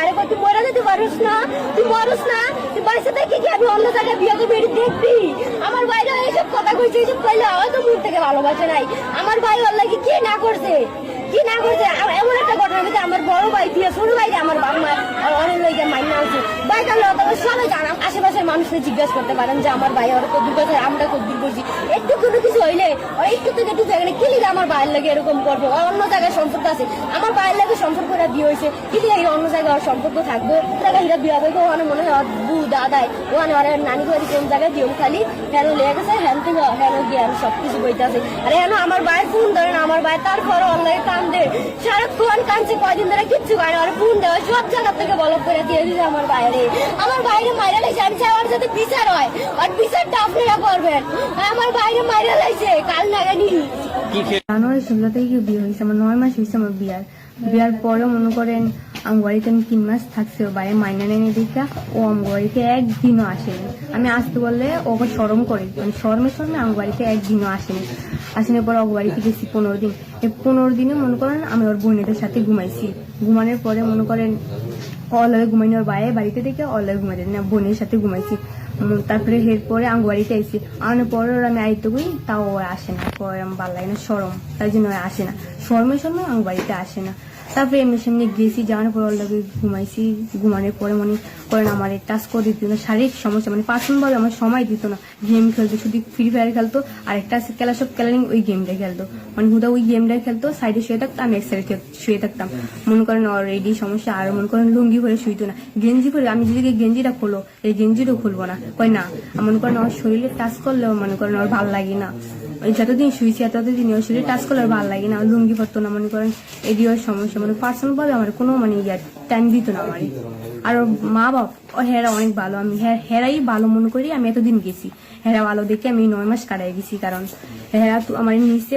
বাইরে কর তুই মরে যেতে পারিস না, তুই মরস না, তুই বাসা থেকে কি আমি অন্য জায়গায় বিয়ে করে দেখবি। আমার বাইরে এইসব কথা কইছে, এইসব কইলে হয়তো মুখ থেকে ভালোবাসে নাই। আমার ভাই ওর লাগি কি না করছে? কি না করছে? এমন একটা ঘটনা হয়েছে আমার বড় ভাই দিয়ে ছোট ভাই আমার বাবা মা অনেক মাইনা আছে। ভাই কাল সবাই জানাম আশেপাশের মানুষকে জিজ্ঞাসা করতে পারেন যে, আমার ভাই ওরা কদ্দুর কথা আমরা কদ্দুর করছি একটু কোনো কিছু হইলে একটু থেকে একটু জায়গায় কি আমার ভাইয়ের লাগে এরকম করব? অন্য জায়গায় সম্পর্ক আছে। আমার ভাইয়ের লাগে সম্পর্ক ওরা বিয়ে হয়েছে। কি লিগে অন্য জায়গায় ওর সম্পর্ক থাকব? জায়গায় হিরা বিয়ে হবে ওখানে মনে হয় বু দাদাই ওখানে ওর নানি বাড়ি কোন জায়গায় দিও খালি? হ্যাঁ লেগে গেছে হ্যান থেকে হ্যান গিয়ে সব কিছু বইতে আছে। আরে হ্যাঁ আমার ভাই ফোন ধরে না আমার ভাই তারপর অনলাইনে কান্দে সারাক্ষণ কাঁদছে কয়দিন ধরে, কিচ্ছু করে আর বোন দেওয়া সব জায়গা থেকে বলক করে দিয়ে দিছে আমার বাইরে। আমার বাইরে মাইরা লাইছে, আমি চাই আমার যাতে বিচার হয়। আর বিচারটা আপনারা করবেন। আমার বাইরে মাইরা লাইছে, কাল নাগানি। জানুয়ারি ষোলো থেকে বিয়ে হয়েছে, আমার নয় মাস হয়েছে আমার বিয়ার। বিয়ার পরে মনে করেন আমবাড়িতে আমি তিন মাস থাকছি ও বাইরে মাইনা নেনে দেখা ও আমবাড়িতে একদিনও আসেনি। আমি আসতে বললে ওকে সরম করে মানে শরমে শরমে বাড়িতে একদিনও আসেনি। আসেনি পরে ওর বাড়িতে গেছি পনেরো দিন। এই পনেরো দিনে মনে করেন আমি ওর বোনেদের সাথে ঘুমাইছি। ঘুমানোর পরে মনে করেন অলয়ে ঘুমাইনি ওর বাইরে বাড়িতে থেকে অলয়ে ঘুমাইতে না, বোনের সাথে ঘুমাইছি। তারপরে হের পরে আঙ্গ বাড়িতে আইসি আনার পরে ওরা আমি আইতে করি তাও ও আসে না। পরে আমার ভালো লাগে না সরম তাই জন্য ও আসে না। শরমের সময় আঙ্গ বাড়িতে আসে না। তারপরে এমনি সামনে গেছি, যাওয়ার পর ওর লগে ঘুমাইছি। ঘুমানোর পরে মনে করেন আমার টাচ করে দিত না, শারীরিক সমস্যা মানে পার্সোনাল ভাবে আমার সময় দিত না। গেম খেলতো, শুধু ফ্রি ফায়ার খেলতো, আর একটা আছে খেলা সব খেলেন ওই গেমটা খেলতো। মানে হুদা ওই গেমটা খেলতো সাইডে শুয়ে থাকতো আমি এক সাইডে শুয়ে থাকতাম। মনে করেন ওর এই সমস্যা, আর মনে করেন লুঙ্গি পরে শুইতো না। গেঞ্জি পরে, আমি যদি গেঞ্জিটা খোলো, এই গেঞ্জিটাও খুলবো না। কই না মনে করেন ওর শরীরে টাচ করলেও মনে করেন ওর ভালো লাগে না। ওই যতদিন শুয়েছি এতদিন ওর শরীরে টাচ করলে ওর ভালো লাগে না লুঙ্গি পরতো না, মনে করেন এডি ওর সমস্যা মানে পার্সোনাল ভাবে আমার কোনো মানে ইয়ার টাইম দিত না আমার। আর মা বাপ ও হেরা অনেক ভালো, আমি হেরাই ভালো মনে করি, আমি এতদিন গেছি। হেরা ভালো দেখে আমি নয় মাস কাটাই গেছি, কারণ হেরা তো আমার নিচে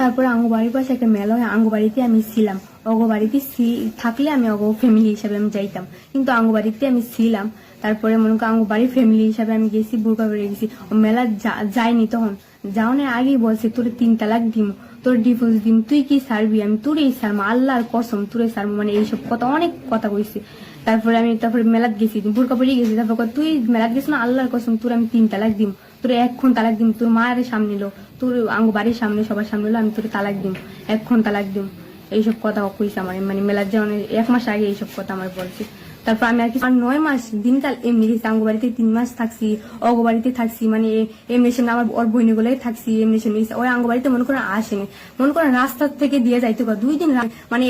তারপরে আঙ্গবাড়ির পাশে একটা মেলা হয় আঙ্গবাড়িতে আমি ছিলাম। অগবাড়িতে থাকলে আমি অগ ফ্যামিলি হিসাবে আমি যাইতাম। কিন্তু আঙ্গবাড়িতে আমি ছিলাম। তারপরে মনে করো আঙ্গবাড়ির ফ্যামিলি হিসাবে আমি গেছি বোরকা বেড়ে গেছি। মেলা যা- যাইনি তখন। যাওয়ানোর আগেই বলছে, তোর তিন তালাক দিম। তোর ডিভোর্স দিম। তুই কি সারবি আমি তোরই সারমা আল্লাহর কসম, তোরে সারমা মানে এইসব কথা, অনেক কথা কইছে। তারপরে আমি, তারপরে মেলাত গেছি বোরকা গেছি। তারপর তুই মেলাত গেছিস না? আল্লাহর কসম, তোর আমি তিন তালাক দিম। তোর এক্ষণ তালাক দিম, তোর মায়ের সামনে লো তোর আঙ্গ বাড়ির সামনে, সবার সামনে এলো আমি তোর তালাক দিম এক্ষণ তালাক দিম। এইসব কথা কইছে আমার মানে মেলার যে এক মাস আগে এইসব কথা আমার বলছে। তারপর আমি আর কি নয় মাস দিনকাল এমনি গেছি আঙ্গ বাড়িতে তিন মাস থাকছি অগ বাড়িতে থাকছি মানে এমনি সামনে আমার ওর বইনে গুলোই থাকছি এমনি সামনে। ওই আঙ্গ বাড়িতে মনে করেন আসেনি মনে করেন রাস্তা থেকে দিয়ে যাইতে পার দুই দিন মানে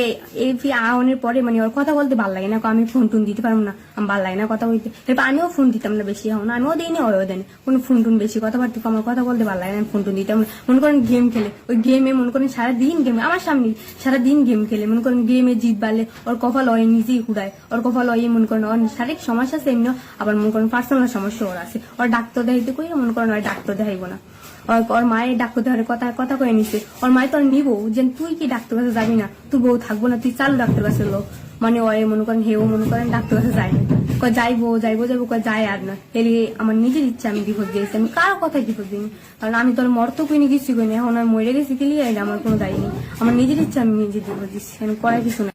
এই ফি আওয়ানোর পরে মানে ওর কথা বলতে ভালো লাগে না আমি ফোন টোন দিতে পারব না আমার ভালো লাগে না কথা বলতে এরপর আমিও ফোন দিতাম না বেশি হও না আমিও দিই না ওও দেন কোনো ফোন টোন বেশি কথাবার্তা কম, আমার কথা বলতে ভালো লাগে না আমি ফোন টোন দিতাম। মনে করেন গেম খেলে ওই গেমে মনে করেন সারাদিন গেম আমার সামনে সারাদিন গেম খেলে মনে করেন গেমে জিত বাড়লে ওর কপাল ওই নিজেই হুড়ায় ওর কপাল ওই মনে করেন ওর শারীরিক সমস্যা আছে, এমনিও আবার মনে করেন পার্সোনাল সমস্যা ওর আছে। ওর ডাক্তার দেখাইতে কই মনে করেন ওর ডাক্তার দেখাইবো না। ওর- মায়ের ডাক্তার দেখার কথা কথা কয়ে নিছে। ওর মায়ের তো আর নিবো, যে তুই কি ডাক্তার কাছে যাবি না? তুই বউ থাকব না, তুই চালু ডাক্তার কাছে লো মানে ওই মনে করেন, হেও মনে করেন ডাক্তার কাছে যায় না। কয় যাইবো যাইবো যাইবো, কয় যায় আর না। এলে আমার নিজের ইচ্ছা, আমি ডিভোর্স দিয়েছি আমি কারও কথা ডিভোর্স দিইনি। কারণ আমি তোর মর্ত কিনে কিছু করিনি এখন আমি মরে গেছি কি আমার কোনো দায়ী নেই। আমার নিজের ইচ্ছা, আমি নিজে ডিভোর্স দিচ্ছি। আমি করার কিছু না